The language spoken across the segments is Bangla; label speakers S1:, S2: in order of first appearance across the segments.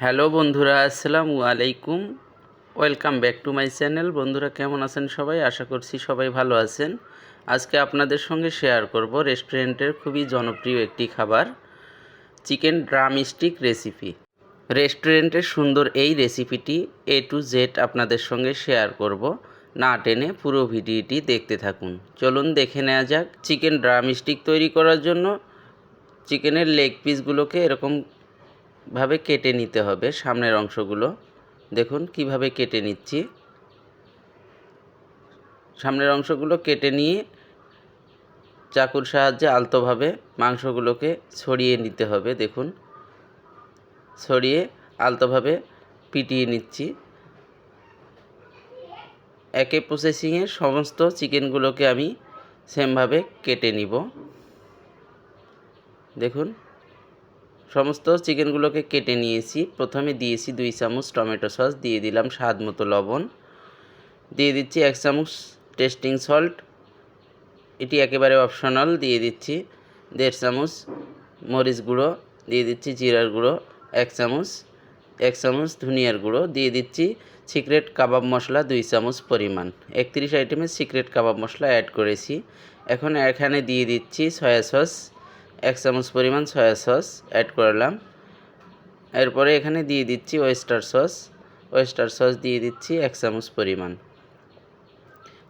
S1: হ্যালো বন্ধুরা, আসসালামু আলাইকুম। Welcome back to my channel বন্ধুরা, কেমন আছেন সবাই? আশা করছি সবাই ভালো আছেন। আজকে আপনাদের সঙ্গে শেয়ার করব রেস্টুরেন্টের খুবই জনপ্রিয় একটি খাবার চিকেন ড্রাম স্টিক রেসিপি রেস্টুরেন্টের সুন্দর এই রেসিপিটি এ টু জেড আপনাদের সঙ্গে শেয়ার করব। না টেনে পুরো ভিডিওটি দেখতে থাকুন। চলুন দেখে নেওয়া যাক চিকেন ড্রাম স্টিক তৈরি করার জন্য। চিকেনের লেগ পিসগুলোকে এরকম ভাবে কেটে নিতে হবে সামনের অংশগুলো। দেখুন কীভাবে কেটে নিচ্ছি। সামনের অংশগুলো কেটে নিয়ে চাকুর সাহায্যে আলতোভাবে মাংসগুলোকে ছড়িয়ে নিতে হবে। দেখুন, ছড়িয়ে আলতোভাবে পিটিয়ে নিচ্ছি। একে প্রসেসিংয়ে সমস্ত চিকেনগুলোকে আমি সেমভাবে কেটে নিব। দেখুন সমস্ত চিকেনগুলোকে কেটে নিয়েছি। প্রথমে দিয়েছি দুই চামচ টমেটো সস, দিয়ে দিলাম স্বাদ মতো লবণ। দিয়ে দিচ্ছি এক চামচ টেস্টিং সল্ট। এটি একেবারে অপশনাল, দিয়ে দিচ্ছি দেড় চামচ মরিচ গুঁড়ো, দিয়ে দিচ্ছি জিরার গুঁড়ো, এক চামচ এক চামচ ধনিয়ার গুঁড়ো, দিয়ে দিচ্ছি সিক্রেট কাবাব মশলা দুই চামচ পরিমাণ। একত্রিশ আইটেমের সিক্রেট কাবাব মশলা অ্যাড করেছি। এখন এখানে দিয়ে দিচ্ছি সয়া সস এক চামচ পরিমাণ সয়া সস অ্যাড করলাম। এরপরে এখানে দিয়ে দিচ্ছি ওয়েস্টার সস ওয়েস্টার সস দিয়ে দিচ্ছি এক চামচ পরিমাণ।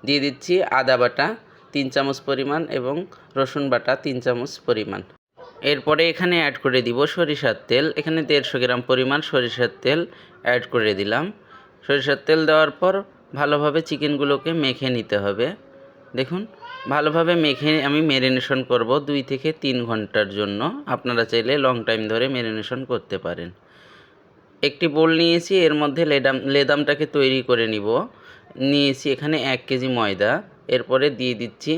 S1: দিয়ে দিচ্ছি আদা বাটা তিন চামচ পরিমাণ এবং রসুন বাটা তিন চামচ পরিমাণ। এরপরে এখানে অ্যাড করে দিব সরিষার তেল। এখানে দেড়শো গ্রাম পরিমাণ সরিষার তেল অ্যাড করে দিলাম। সরিষার তেল দেওয়ার পর ভালোভাবে চিকেনগুলোকে মেখে নিতে হবে। দেখুন ভালোভাবে মেখে আমি ম্যারিনেশন করব দুই থেকে তিন ঘণ্টার জন্য। আপনারা চাইলে লং টাইম ধরে ম্যারিনেশন করতে পারেন। একটি বোল নিয়েছি, এর মধ্যে লেদাম লেদামটাকে তৈরি করে নিব। নিয়েছি এখানে এক কেজি ময়দা। এরপরে দিয়ে দিচ্ছি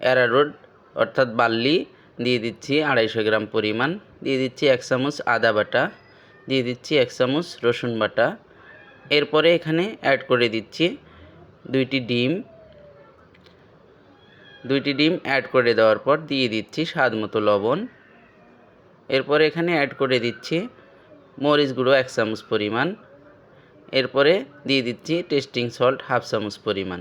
S1: অ্যারারোড অর্থাৎ বার্লি। দিয়ে দিচ্ছি আড়াইশো গ্রাম পরিমাণ। দিয়ে দিচ্ছি এক চামচ আদা বাটা। দিয়ে দিচ্ছি এক চামচ রসুন বাটা। এরপরে এখানে অ্যাড করে দিচ্ছি দুইটি ডিম। দুইটি ডিম অ্যাড করে দেওয়ার পর দিয়ে দিচ্ছি স্বাদ মতো লবণ। এরপরে এখানে অ্যাড করে দিচ্ছি মরিচ গুঁড়ো এক চামচ পরিমাণ। এরপরে দিয়ে দিচ্ছি টেস্টিং সল্ট হাফ চামচ পরিমাণ।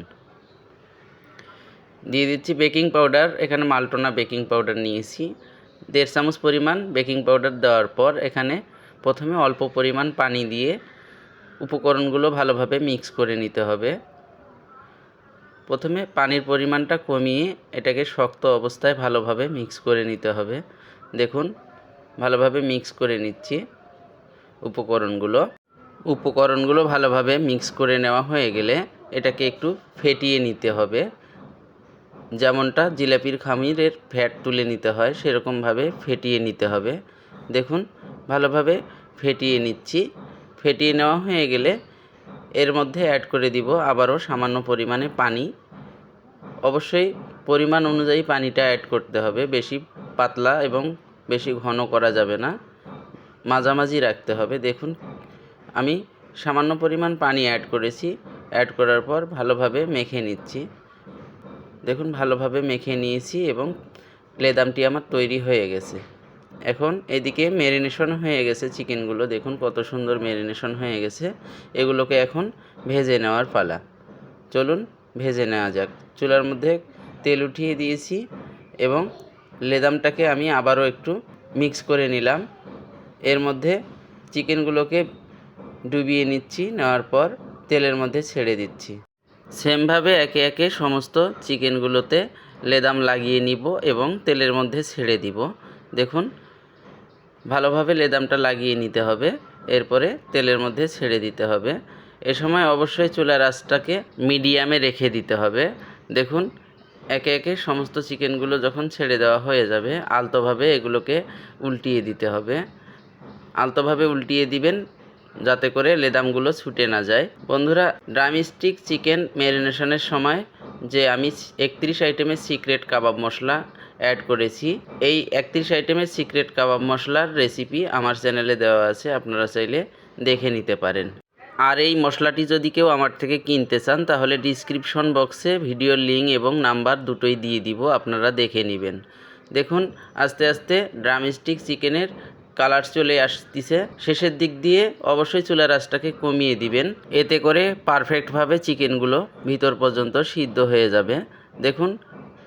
S1: দিয়ে দিচ্ছি বেকিং পাউডার এখানে মালটোনা বেকিং পাউডার নিয়েছি। দেড় চামচ পরিমাণ বেকিং পাউডার দেওয়ার পর এখানে প্রথমে অল্প পরিমাণ পানি দিয়ে উপকরণগুলো ভালোভাবে মিক্স করে নিতে হবে। প্রথমে পানির পরিমাণটা কমিয়ে এটাকে শক্ত অবস্থায় ভালোভাবে মিক্স করে নিতে হবে। দেখুন, ভালোভাবে মিক্স করে নিচ্ছি উপকরণগুলো। উপকরণগুলো ভালোভাবে মিক্স করে নেওয়া হয়ে গেলে এটাকে একটু ফেটিয়ে নিতে হবে। যেমনটা জিলাপির খামিরের ফ্যাট তুলে নিতে হয়, সেরকমভাবে ফেটিয়ে নিতে হবে। দেখুন, ভালোভাবে ফেটিয়ে নিচ্ছি। ফেটিয়ে নেওয়া হয়ে গেলে এর মধ্যে অ্যাড করে দিব আবারও সামান্য পরিমাণে পানি। অবশ্যই পরিমাণ অনুযায়ী পানিটা অ্যাড করতে হবে। বেশি পাতলা এবং বেশি ঘন করা যাবে না। মাঝামাঝি রাখতে হবে। দেখুন, আমি সামান্য পরিমাণ পানি অ্যাড করেছি। অ্যাড করার পর ভালোভাবে মেখে নিচ্ছি। দেখুন, ভালোভাবে মেখে নিয়েছি এবং লেদামটি আমার তৈরি হয়ে গেছে। এখন এদিকে ম্যারিনেশন হয়ে গেছে চিকেনগুলো দেখুন কত সুন্দর ম্যারিনেশন হয়ে গেছে। এগুলোকে এখন ভেজে নেওয়ার পালা। চলুন ভেজে নেওয়া যাক। চুলার মধ্যে তেল উঠিয়ে দিয়েছি এবং লেদামটাকে আমি আবারও একটু মিক্স করে নিলাম। এর মধ্যে চিকেনগুলোকে ডুবিয়ে নিচ্ছি, নেওয়ার পর তেলের মধ্যে ছেড়ে দিচ্ছি। সেমভাবে একে একে সমস্ত চিকেনগুলোতে লেদাম লাগিয়ে নিব এবং তেলের মধ্যে ছেড়ে দিব। দেখুন ভালোভাবে লেদামটা লাগিয়ে নিতে হবে, এরপরে তেলের মধ্যে ছেড়ে দিতে হবে। এ সময় অবশ্যই চুলার আঁচটাকে মিডিয়ামে রেখে দিতে হবে। দেখুন, একে একে সমস্ত চিকেনগুলো যখন ছেড়ে দেওয়া হয়ে যাবে, আলতোভাবে এগুলোকে উল্টিয়ে দিতে হবে। আলতোভাবে উল্টিয়ে দিবেন যাতে করে লেদামগুলো ছুটে না যায়। বন্ধুরা ড্রামস্টিক চিকেন ম্যারিনেশনের সময় যে আমি একত্রিশ আইটেমের সিক্রেট কাবাব মশলা অ্যাড করেছি। এই একত্রিশ আইটেমের সিক্রেট কাবাব মশলার রেসিপি আমার চ্যানেলে দেওয়া আছে, আপনারা চাইলে দেখে নিতে পারেন। আর এই মশলাটি যদি কেউ আমার থেকে কিনতে চান, তাহলে ডিসক্রিপশন বক্সে ভিডিওর লিঙ্ক এবং নাম্বার দুটোই দিয়ে দিব, আপনারা দেখে নেবেন। দেখুন, আস্তে আস্তে ড্রামস্টিক চিকেনের কালার চলে আসতিছে। শেষের দিক দিয়ে অবশ্যই চুলার আঁচটাকে কমিয়ে দিবেন। এতে করে পারফেক্টভাবে চিকেনগুলো ভিতর পর্যন্ত সিদ্ধ হয়ে যাবে। দেখুন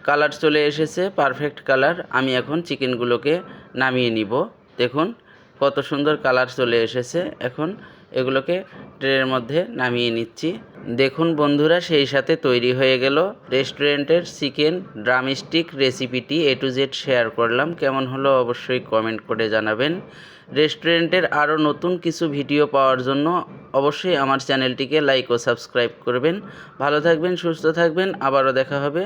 S1: কালার চলে এসেছে পারফেক্ট কালার। আমি এখন চিকেনগুলোকে নামিয়ে নিব। দেখুন, কত সুন্দর কালার চলে এসেছে। এখন এগুলোকে ট্রের মধ্যে নামিয়ে নিচ্ছি। দেখুন বন্ধুরা, সেই সাথে তৈরি হয়ে গেল রেস্টুরেন্টের চিকেন ড্রামস্টিক রেসিপিটি। এ টু জেড শেয়ার করলাম। কেমন হলো অবশ্যই কমেন্ট করে জানাবেন। রেস্টুরেন্টের আরও নতুন কিছু ভিডিও পাওয়ার জন্য অবশ্যই আমার চ্যানেলটিকে লাইক ও সাবস্ক্রাইব করবেন। ভালো থাকবেন, সুস্থ থাকবেন। আবারও দেখা হবে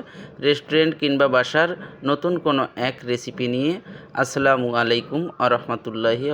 S1: রেস্টুরেন্ট কিংবা বাসার নতুন কোনো এক রেসিপি নিয়ে। আসসালামু আলাইকুম আ রহমতুল্লাহি